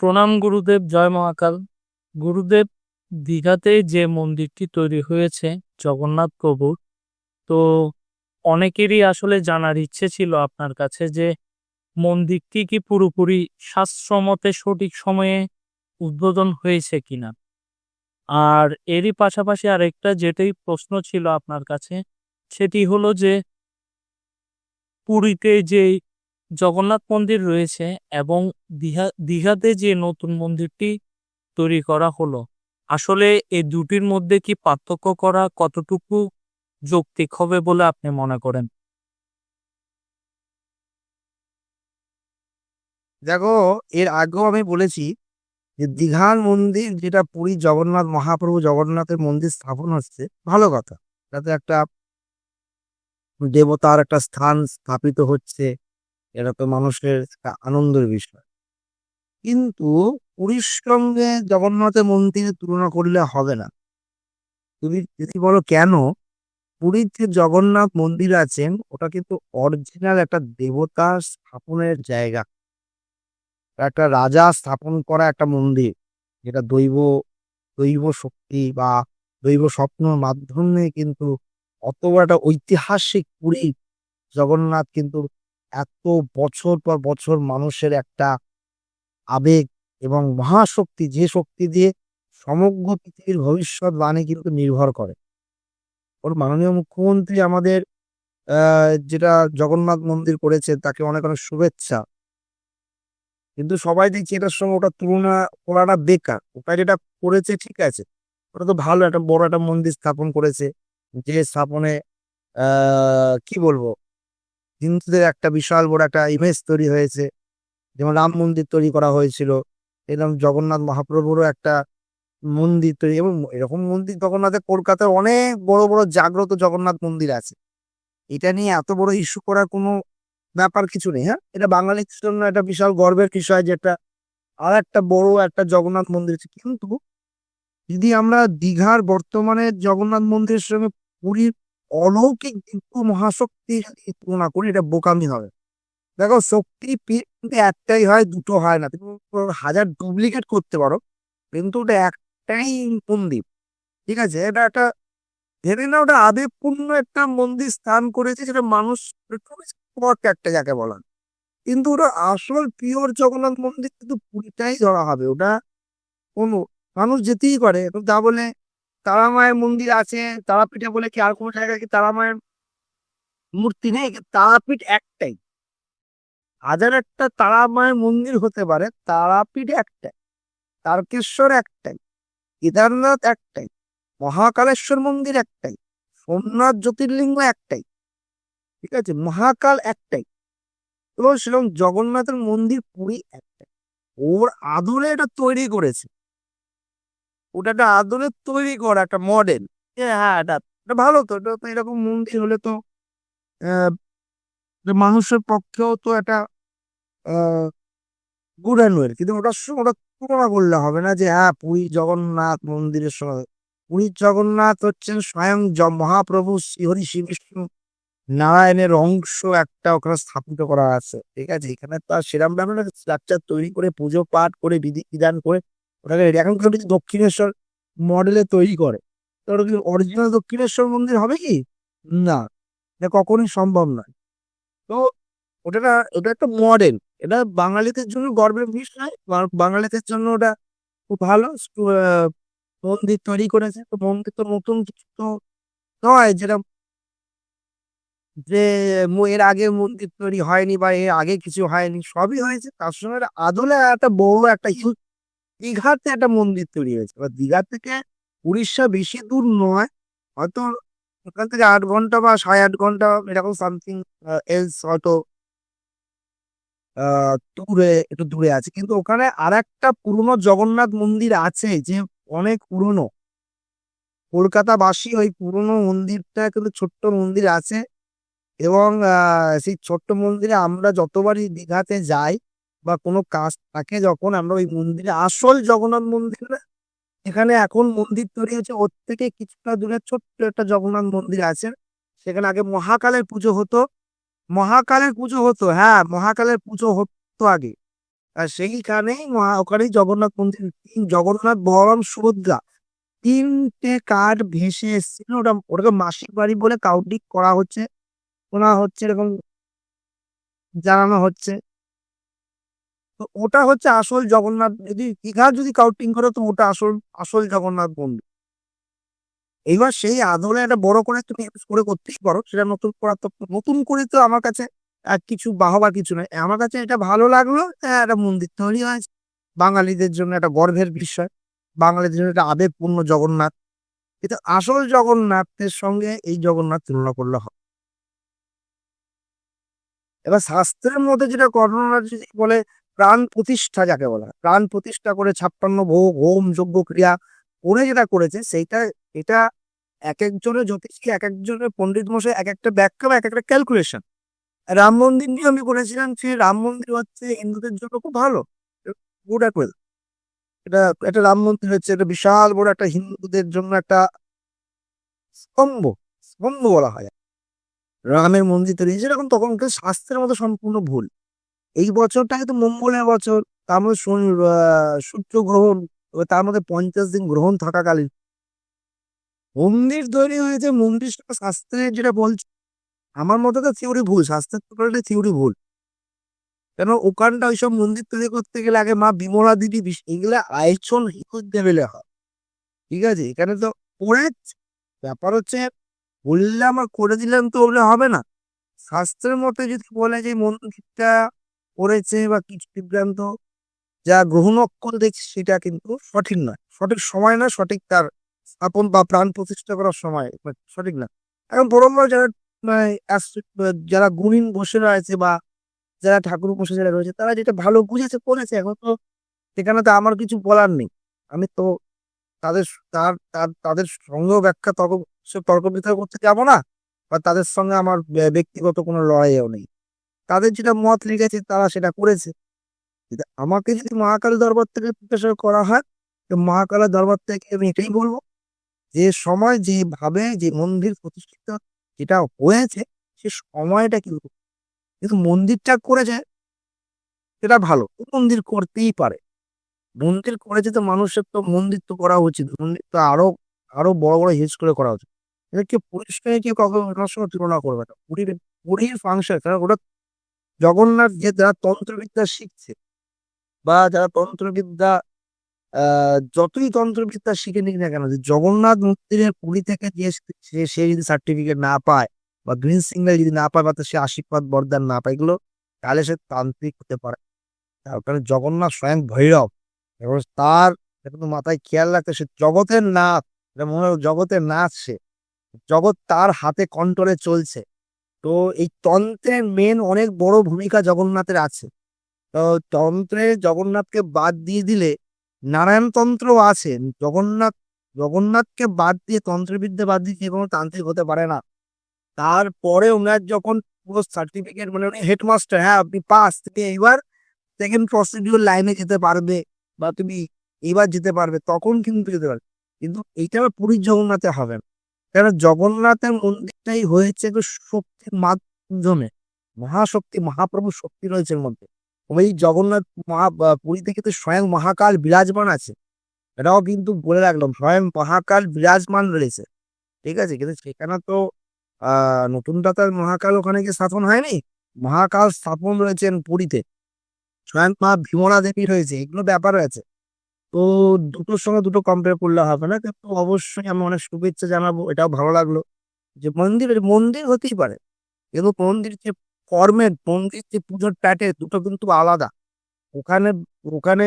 প্রণাম গুরুদেব, জয় মহাকাল। গুরুদেব, দীঘাতে যে মন্দিরটি তৈরি হয়েছে, জগন্নাথ প্রভুর, তো অনেকেরই আসলে জানার ইচ্ছে ছিল আপনার কাছে যে মন্দিরটি কি পুরোপুরি শাস্ত্রমতে সঠিক সময়ে উদ্বোধন হয়েছে কিনা। আর এরই পাশাপাশি আরেকটা যেটাই প্রশ্ন ছিল আপনার কাছে, সেটি হলো যে পুরীতে যে জগন্নাথ মন্দির রয়েছে এবং দীঘা, দীঘাতে যে নতুন মন্দিরটি তৈরি করা হলো, আসলে এই দুটির মধ্যে কি পার্থক্য করা কতটুকু যৌক্তিক হবে বলে আপনি মনে করেন? দেখো, এর আগেও আমি বলেছি যে দীঘার মন্দির যেটা পুরী জগন্নাথ, মহাপ্রভু জগন্নাথের মন্দির স্থাপন হচ্ছে, ভালো কথা। যাতে একটা দেবতার একটা স্থান স্থাপিত হচ্ছে এটা তো মানুষের আনন্দের বিষয়। কিন্তু পুরীর সঙ্গে জগন্নাথের মন্দিরের তুলনা করলে হবে না। তুমি যদি বলো কেন, পুরীর যে জগন্নাথ মন্দির আছেন, ওটা কিন্তু অরিজিনাল একটা দেবতা স্থাপনের জায়গা। একটা রাজা স্থাপন করা একটা মন্দির, যেটা দৈব দৈব শক্তি বা দৈব স্বপ্নর মাধ্যমে কিন্তু অত একটা ঐতিহাসিক পুরী জগন্নাথ কিন্তু এত বছর পর বছর মানুষের একটা আবেগ এবং মহাশক্তি, যে শক্তি দিয়ে সমগ্র পৃথিবীর ভবিষ্যৎ বাণী কিন্তু নির্ভর করে। ওর মাননীয় মুখ্যমন্ত্রী আমাদের যেটা জগন্নাথ মন্দির করেছে, তাকে অনেক অনেক শুভেচ্ছা। কিন্তু সবাই দেখছি এটার সঙ্গে ওটা তুলনা করাটা বেকার। ওটা যেটা করেছে, ঠিক আছে। ওটা তো ভালো, একটা বড় একটা মন্দির স্থাপন করেছে। যে স্থাপনে কি বলব? হিন্দুদের একটা বিশাল বড় একটা ইমেজ তৈরি হয়েছে। যেমন রাম মন্দির তৈরি করা হয়েছিল এরকম জগন্নাথ মহাপ্রভুরও একটা মন্দির তৈরি, এবং এরকম মন্দির জগন্নাথের কলকাতায় অনেক বড় বড় জাগ্রত জগন্নাথ মন্দির আছে। এটা নিয়ে এত বড় ইস্যু করার কোনো ব্যাপার কিছু নেই হ্যাঁ? এটা বাঙালির জন্য একটা বিশাল গর্বের বিষয় যেটা আর একটা বড় একটা জগন্নাথ মন্দির আছে। কিন্তু যদি আমরা দীঘার বর্তমানে জগন্নাথ মন্দিরের সঙ্গে পুরীর অলৌকিক দিব্য মহাশক্তি যদি তুলনা করি এটা বোকামি হবে। দেখো শক্তি কিন্তু একটাই হয়, দুটো হয় না। তুমি হাজার ডুপ্লিকেট করতে পারো, কিন্তু ওটা একটাই মন্দির। ঠিক আছে? এটা একটা ধরে না ওটা আবেগপূর্ণ একটা মন্দির স্থান করেছে যেটা মানুষ স্পট একটা যাকে বলা। হয়। কিন্তু ওটা আসল পিওর জগন্নাথ মন্দির কিন্তু পুরীটাই ধরা হবে। ওটা কোনো মানুষ যেতেই পারে। তা বলে তারা মায়ের মন্দির আছে, তারাপীঠে বলে কি আর কোনো জায়গায় কি তারা মায়ের মূর্তি নেই? তারাপীঠ একটাই। হাজার একটা তারা মায়ের মন্দির হতে পারে, তারাপীঠ একটাই, তারকেশ্বর একটাই, কেদারনাথ একটাই, মহাকালেশ্বর মন্দির একটাই, সোমনাথ জ্যোতির্লিঙ্গ একটাই, ঠিক আছে? মহাকাল একটাই। এবং সেরকম জগন্নাথের মন্দির পুরী একটাই। ওর আদলে এটা তৈরি করেছে। ওটা একটা আদলে তৈরি করা একটা মডেল হ্যাঁ এটা এটা ভালো তো, এটা এরকম মন্দির হলে তো মানুষের পক্ষেও তো একটা গুড অ্যান্ড ওয়েল কিন্তু ওটার সঙ্গে ওটা তুলনা করলে হবে না যে হ্যাঁ পুরী জগন্নাথ মন্দিরের সঙ্গে। পুরীর জগন্নাথ হচ্ছেন স্বয়ং মহাপ্রভু শ্রীহরি শ্রী বিষ্ণু নারায়ণের অংশ একটা ওখানে স্থাপিত করা আছে, ঠিক আছে? এখানে তো আর সেরকম ব্যাপার স্ট্রাকচার তৈরি করে পুজো পাঠ করে বিধি বিধান করে ওটাকে এখন কিন্তু দক্ষিণেশ্বর মডেলে তৈরি করে। তো ওটা কি অরিজিনাল দক্ষিণেশ্বর মন্দির হবে কি? না। এটা কখনোই সম্ভব নয়। তো ওটা ওটা একটা মডেল এটা বাঙালিদের জন্য গর্বের বিষয়। বাঙালিদের জন্য ওটা খুব ভালো। মন্দির তৈরি করেছে। তো মন্দির তো নতুন কিছু তো নয়। যেটা যে এর আগে মন্দির তৈরি হয়নি বা এর আগে কিছু হয়নি, সবই হয়েছে। তার সঙ্গে আদলে একটা বড় একটা দীঘাতে একটা মন্দির তৈরি হয়েছে। এবার দীঘা থেকে উড়িষ্যা বেশি দূর নয়, হয়তো ওখান থেকে আট ঘণ্টা বা সাড়ে আট ঘণ্টা এরকম সামথিং এলস হয়তো দূরে, একটু দূরে আছে। কিন্তু ওখানে আর একটা পুরনো জগন্নাথ মন্দির আছে যে অনেক পুরনো। কলকাতাবাসী ওই পুরনো মন্দিরটা কিন্তু ছোট্ট মন্দির আছে এবং সেই ছোট্ট মন্দিরে আমরা যতবারই দীঘাতে যাই বা কোনো কাজ থাকে যখন আমরা ওই মন্দিরে, আসল জগন্নাথ মন্দির, এখানে এখন মন্দির তৈরি হচ্ছে ওর থেকে কিছুটা দূরে ছোট্ট একটা জগন্নাথ মন্দির আছে। সেখানে আগে মহাকালের পুজো হতো। মহাকালের পুজো হতো হ্যাঁ মহাকালের পুজো হতো আগে। আর সেইখানেই মহা ওখানেই জগন্নাথ মন্দির জগন্নাথ, বলরাম, সুভদ্রা, তিনটে কাঠ ভেসে এসেছিল। ওটা, ওটাকে মাসিক বাড়ি বলে কাউন্টিং করা হচ্ছে। ওনা হচ্ছে এরকম জানানো হচ্ছে। তো ওটা হচ্ছে আসল জগন্নাথ যদি দীঘার যদি কাউন্টিং করে তো ওটা আসল আসল জগন্নাথ মন্দির। এইবার সেই আদলে একটা বড় করে তুমি করে করতেই পারো সেটা নতুন করার তো নতুন করে তো আমার কাছে আর কিছু বাহবার কিছু নয়। আমার কাছে এটা ভালো লাগল হ্যাঁ, একটা মন্দির তৈরি হয়েছে। বাঙালিদের জন্য একটা গর্বের বিষয় বাঙালিদের জন্য একটা আবেগপূর্ণ জগন্নাথ। কিন্তু আসল জগন্নাথের সঙ্গে এই জগন্নাথ তুলনা করলে হয়। এবার শাস্ত্রের মধ্যে যেটা কর্ণনা যদি বলে প্রাণ প্রতিষ্ঠা যাকে বলা প্রাণ প্রতিষ্ঠা করে ছাপ্পান্ন ভোগ, হোম যজ্ঞ ক্রিয়া করে যেটা করেছে, সেইটা, এটা এক একজনের জ্যোতিষী এক একজনের পণ্ডিত মশাই এক একটা ব্যাখ্যা বা এক একটা ক্যালকুলেশন রাম মন্দির নিয়ে আমি করেছিলাম সেই রাম মন্দির হচ্ছে হিন্দুদের জন্য খুব ভালো। গুড অ্যাকুয়েল এটা একটা রাম মন্দির হচ্ছে এটা বিশাল বড় একটা হিন্দুদের জন্য একটা স্তম্ভ স্তম্ভ বলা হয়। রামের মন্দির তৈরি হয়েছে এরকম তখন শাস্ত্রের মতো সম্পূর্ণ ভুল। এই বছরটা কিন্তু মঙ্গলের বছর। তার মধ্যে সূর্য গ্রহণ তার মধ্যে পঞ্চাশ দিন গ্রহণ থাকাকালীন। মন্দির তৈরি হয়েছে মন্দির শাস্ত্রে যেটা বলছে। আমার মতে তো থিওরি ভুল, শাস্ত্রের টোটালি থিওরি ভুল। কেন ওখানটা ওইসব মন্দির তৈরি করতে গেলে আগে মা বিমলা বিশ- এগুলা আয়োজন হিন্দু লেভেলে হয়। ঠিক আছে, এখানে তো করে ব্যাপার হচ্ছে বললাম আর করে দিলাম তো ওগুলো হবে না। শাস্ত্রের মতে যদি বলে যে মন্দিরটা করেছে বা কিছু বিভ্রান্ত, যা গ্রহণ অক্ষর দেখছি সেটা কিন্তু সঠিক নয়। সঠিক সময় না, সঠিক তার স্থাপন বা প্রাণ প্রতিষ্ঠা করার সময় মানে সঠিক না। এখন বড়রা যারা মানে যারা গুণীন বসে রয়েছে বা যারা ঠাকুর বসে যারা রয়েছে, তারা যেটা ভালো বুঝেছে করেছে এখন তো সেখানে তো আমার কিছু বলার নেই। আমি তো তাদের তার তাদের সঙ্গেও ব্যাখ্যা তর্ক তর্ক বিতর্ক করতে যাব না, বা তাদের সঙ্গে আমার ব্য- ব্যক্তিগত কোনো লড়াইও নেই। তাদের যেটা মত লিখেছে, তারা সেটা করেছে। আমাকে যদি মহাকালী দরবার থেকে জিজ্ঞাসা করা হয়, তো মহাকালের দরবার থেকে আমি এটাই বলব, যে সময় যেভাবে যে মন্দির প্রতিষ্ঠিত যেটা হয়েছে, সে সময়টা কিন্তু কিন্তু মন্দিরটা করেছে, সেটা ভালো। মন্দির করতেই পারে। মন্দির করেছে তো মানুষের তো মন্দির তো করা উচিত। মন্দির তো আরও আরও বড় বড় হিজ করে করা উচিত। এটা কেউ পরিষ্কার কেউ কখনো তুলনা করবে না। পুরীর পুরীর ফাংশন কারণ ওটা জগন্নাথ যে যারা তন্ত্রবিদ্যা শিখছে বা যারা তন্ত্রবিদ্যা যতই তন্ত্রবিদ্যা শিখে নিক না কেন, যে জগন্নাথ মন্দিরের পুরী থেকে যে সে যদি সার্টিফিকেট না পায় বা গ্রিন সিগন্যাল যদি না পায় বা সে আশীর্বাদ, বরদান না পায়, এগুলো তাহলে সে তান্ত্রিক হতে পারে। তার কারণে জগন্নাথ স্বয়ং ভৈরব। এবং তার কিন্তু মাথায় খেয়াল রাখতে সে জগতের নাথ মনে জগতের নাথ সে। জগৎ তার হাতে কন্ট্রোলে চলছে। তো এই তন্ত্রের মেন অনেক বড় ভূমিকা জগন্নাথের আছে। তো তন্ত্রে জগন্নাথকে বাদ দিয়ে দিলে নারায়ণ তন্ত্র আছে। জগন্নাথ, জগন্নাথকে বাদ দিয়ে তন্ত্রবিদ্যা বাদ দিয়ে যে কোনো তান্ত্রিক হতে পারে না। তারপরে ওনার যখন পুরো সার্টিফিকেট মানে উনি হেডমাস্টার হ্যাঁ আপনি পাস তুমি এইবার সেকেন্ড প্রসিডিউর লাইনে যেতে পারবে বা তুমি এইবার যেতে পারবে, তখন কিন্তু যেতে পারবে। কিন্তু এইটা পুরীর জগন্নাথে হবে না। কেন জগন্নাথের মন্দিরটাই হয়েছে শক্তির মাধ্যমে, মহাশক্তি মহাপ্রভু শক্তি রয়েছে এর মধ্যে। ওই জগন্নাথ মহা পুরীতে কিন্তু স্বয়ং মহাকাল বিরাজমান আছে। এটাও কিন্তু বলে রাখলাম, স্বয়ং মহাকাল বিরাজমান রয়েছে। ঠিক আছে, কিন্তু সেখানে তো, আহ নতুনটা তার মহাকাল ওখানে গিয়ে স্থাপন হয়নি। মহাকাল স্থাপন রয়েছেন পুরীতে। স্বয়ং মা ভীমরা দেবী রয়েছে, এগুলো ব্যাপার আছে। তো দুটোর সঙ্গে দুটো কম্পেয়ার করলে হবে না। কিন্তু অবশ্যই আমি অনেক শুভেচ্ছা জানাব, এটাও ভালো লাগল যে মন্দির মন্দির হতেই পারে। কিন্তু মন্দির যে কর্মের মন্দির যে পুজোর প্যাটে দুটো কিন্তু আলাদা। ওখানে ওখানে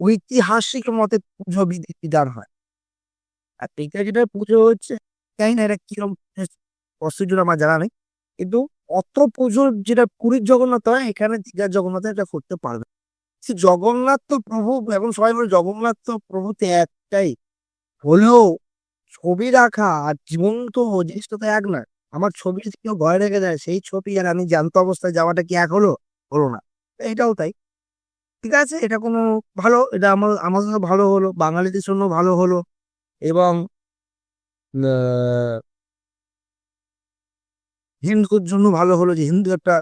ঐতিহাসিক মতে পুজো বিধি বিধান হয়। আর এটা যেটা পুজো হচ্ছে, জানি না এটা কীরকম প্রসিডিউর আমার জানা নেই। কিন্তু অত পুজোর যেটা পুরীর জগন্নাথ হয়, এখানে দীঘার জগন্নাথ এটা করতে পারবে জগন্নাথ তো প্রভু এবং সবাই বলে জগন্নাথ তো প্রভু প্রভুতে একটাই। হলেও ছবি রাখা আর জীবন্ত জিনিসটা তো এক না আমার ছবি যদি কেউ ঘরে রেখে দেয় সেই ছবি আর আমি জ্যান্ত অবস্থায় যাওয়াটা কি এক হলো? হলো না। এটাও তাই। ঠিক আছে? এটা কোনো ভালো এটা আমার আমার জন্য ভালো হলো বাঙালিদের জন্য ভালো হলো এবং আহ, হিন্দুদের জন্য ভালো হলো যে হিন্দু একটা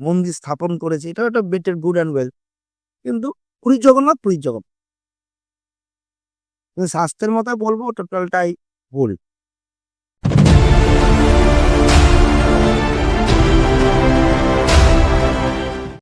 মন্দির স্থাপন করেছে। এটা একটা বেটার গুড অ্যান্ড ওয়েল কিন্তু পুরীর জগন্নাথ পুরীর জগন্নাথ। শাস্ত্রের মতো বলব টোটালটাই ভুল।